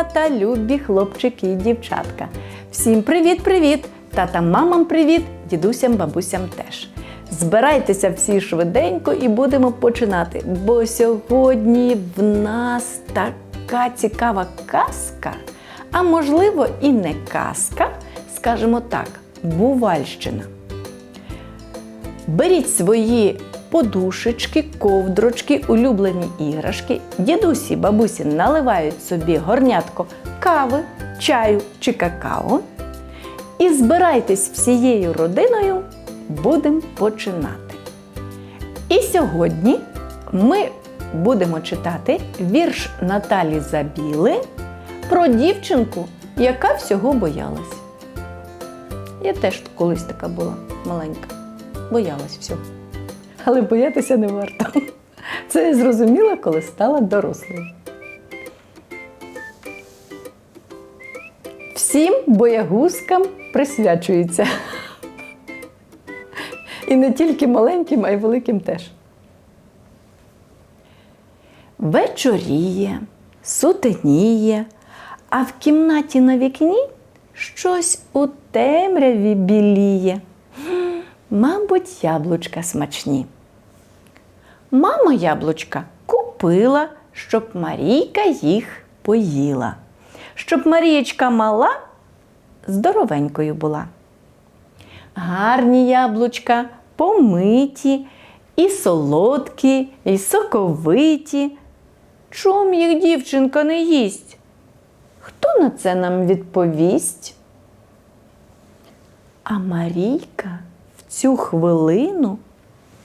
малята, любі хлопчики і дівчатка. Всім привіт-привіт! Татам, мамам привіт, дідусям, бабусям теж. Збирайтеся всі швиденько і будемо починати. Бо сьогодні в нас така цікава казка, а можливо і не казка, скажімо так, бувальщина. Беріть свої подушечки, ковдрочки, улюблені іграшки. Дідусі, бабусі наливають собі горнятко кави, чаю чи какао. І збирайтесь всією родиною, будемо починати. І сьогодні ми будемо читати вірш Наталі Забіли про дівчинку, яка всього боялась. Я теж колись така була маленька, боялась всього. Але боятися не варто. Це я зрозуміла, коли стала дорослою. Всім боягузкам присвячується. І не тільки маленьким, а й великим теж. Вечоріє, сутеніє, а в кімнаті на вікні щось у темряві біліє. Мабуть, яблучка смачні. Мама яблучка купила, щоб Марійка їх поїла, щоб Марієчка мала здоровенькою була. Гарні яблучка, помиті, і солодкі, і соковиті. Чом їх дівчинка не їсть? Хто на це нам відповість? А Марійка цю хвилину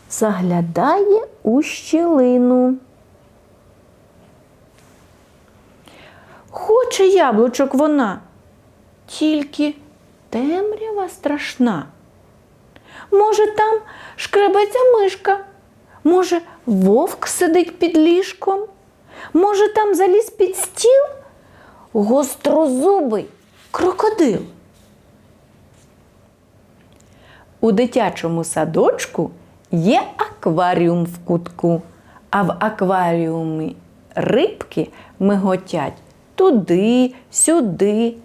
заглядає у щілину. Хоче яблучок вона, тільки темрява страшна. Може, там шкребеться мишка, може, вовк сидить під ліжком, може, там заліз під стіл гострозубий крокодил. У дитячому садочку є акваріум в кутку, а в акваріумі рибки миготять туди, сюди.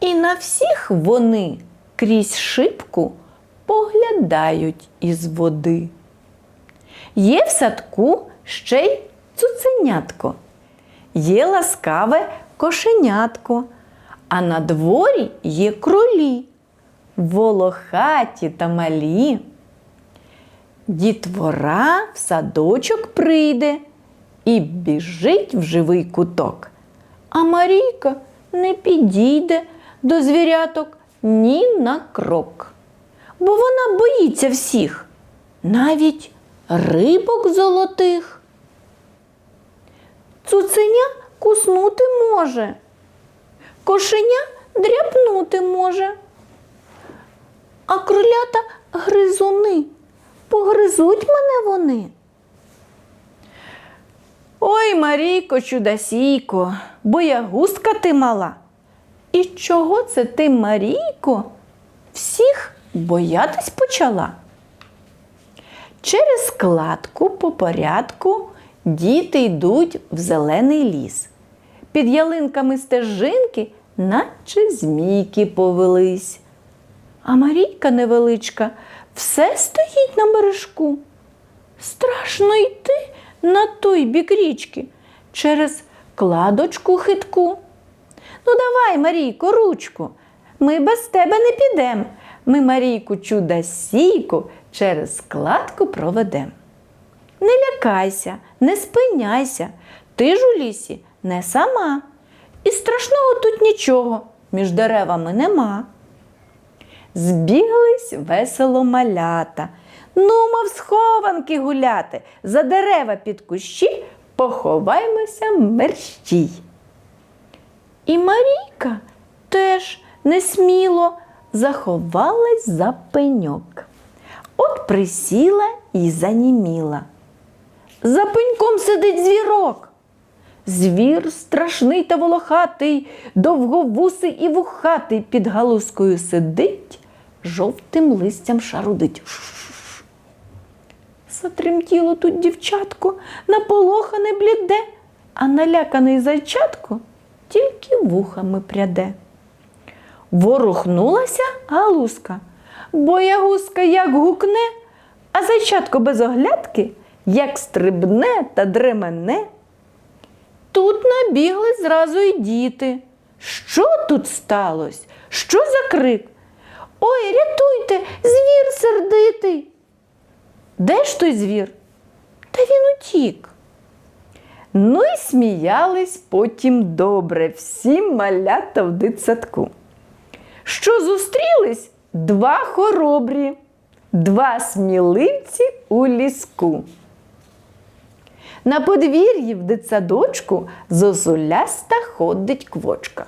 І на всіх вони крізь шибку поглядають із води. Є в садку ще й цуценятко, є ласкаве кошенятко, а на дворі є кролі, волохаті та малі. Дітвора в садочок прийде і біжить в живий куток. А Марійка не підійде до звіряток ні на крок. Бо вона боїться всіх, навіть рибок золотих. Цуценя куснути може, кошеня дряпнути може, а кролята гризуни. Погризуть мене вони. Ой, Марійко, чудасійко, боягузка ти мала. І чого це ти, Марійко, всіх боятись почала? Через складку по порядку діти йдуть в зелений ліс. Під ялинками стежинки, наче змійки повелись. А Марійка невеличка все стоїть на бережку. Страшно йти на той бік річки через кладочку хитку. Ну, давай, Марійко, ручку. Ми без тебе не підемо. Ми Марійку чудасійку через складку проведем. Не лякайся, не спиняйся, ти ж у лісі не сама. І страшного тут нічого між деревами нема. Збіглись весело малята. Ну, мов схованки гуляти, за дерева під кущі поховаймося мерщій. І Марійка теж несміло заховалась за пеньок. От присіла і заніміла. За пеньком сидить звірок. Звір страшний та волохатий, довговусий і вухатий під галузкою сидить, жовтим листям шарудить. Затремтіло тут дівчатко, наполохане бліде, а наляканий зайчатко тільки вухами пряде. Ворухнулася галузка, боягузка як гукне, а зайчатко без оглядки, як стрибне та дремене. Тут набігли зразу й діти. Що тут сталося? Що за крик? Ой, рятуйте, звір сердитий. Де ж той звір? Та він утік. Ну і сміялись потім добре всі малята в дитсадку. Що зустрілись два хоробрі, два сміливці у ліску. На подвір'ї в дитсадочку зозуляста ходить квочка.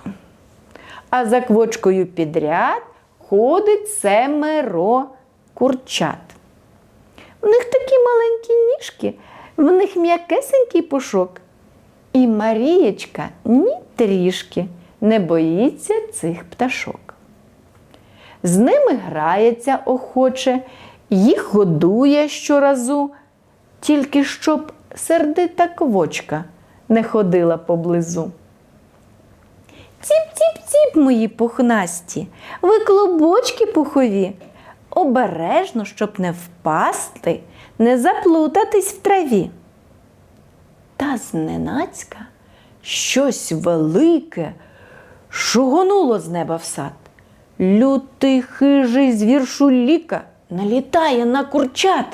А за квочкою підряд ходить семеро курчат. В них такі маленькі ніжки, в них м'якесенький пушок. І Марієчка ні трішки не боїться цих пташок. З ними грається охоче, їх годує щоразу, тільки щоб сердита квочка не ходила поблизу. Ціп-ціп-ціп, мої пухнасті, ви клубочки пухові. Обережно, щоб не впасти, не заплутатись в траві. Та зненацька щось велике шугонуло з неба в сад. Лютий хижий звір шуліка налітає на курчат.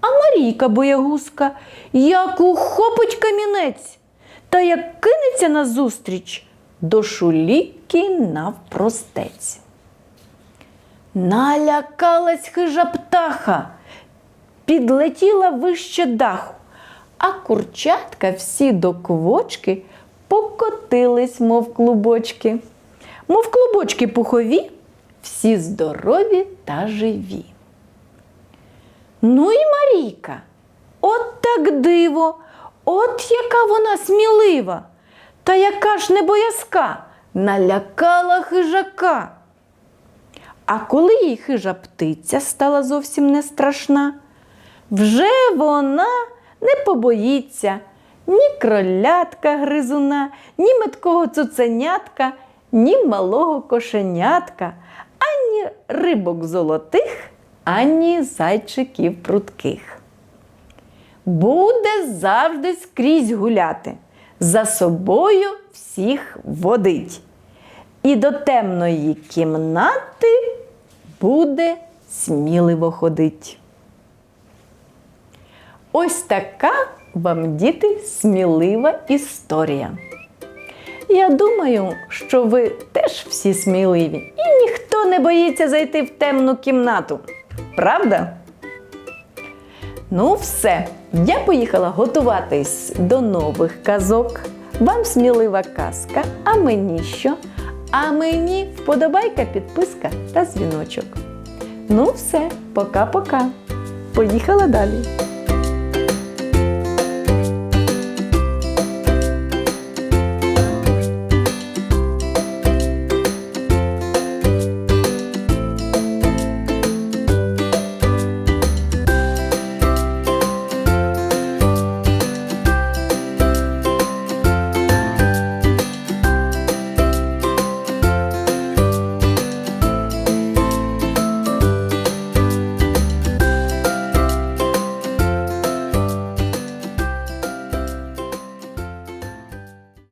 А Марійка боягузка як ухопить камінець та як кинеться назустріч до шуліки навпростець. Налякалась хижа птаха, підлетіла вище даху, а курчатка всі до квочки покотились, мов клубочки. Мов клубочки пухові, всі здорові та живі. Ну і Марійка, от так диво, от яка вона смілива, та яка ж не боязка, налякала хижака. А коли їй хижа птиця стала зовсім не страшна, вже вона не побоїться ні кролятка гризуна, ні меткого цуценятка, ні малого кошенятка, ані рибок золотих, ані зайчиків прутких. Буде завжди скрізь гуляти, за собою всіх водить. І до темної кімнати буде сміливо ходить. Ось така вам, діти, смілива історія. Я думаю, що ви теж всі сміливі, і ніхто не боїться зайти в темну кімнату. Правда? Ну, все, я поїхала готуватись до нових казок. Вам смілива казка, а мені що? А мені вподобайка, підписка та дзвіночок. Ну, все, пока-пока. Поїхала далі.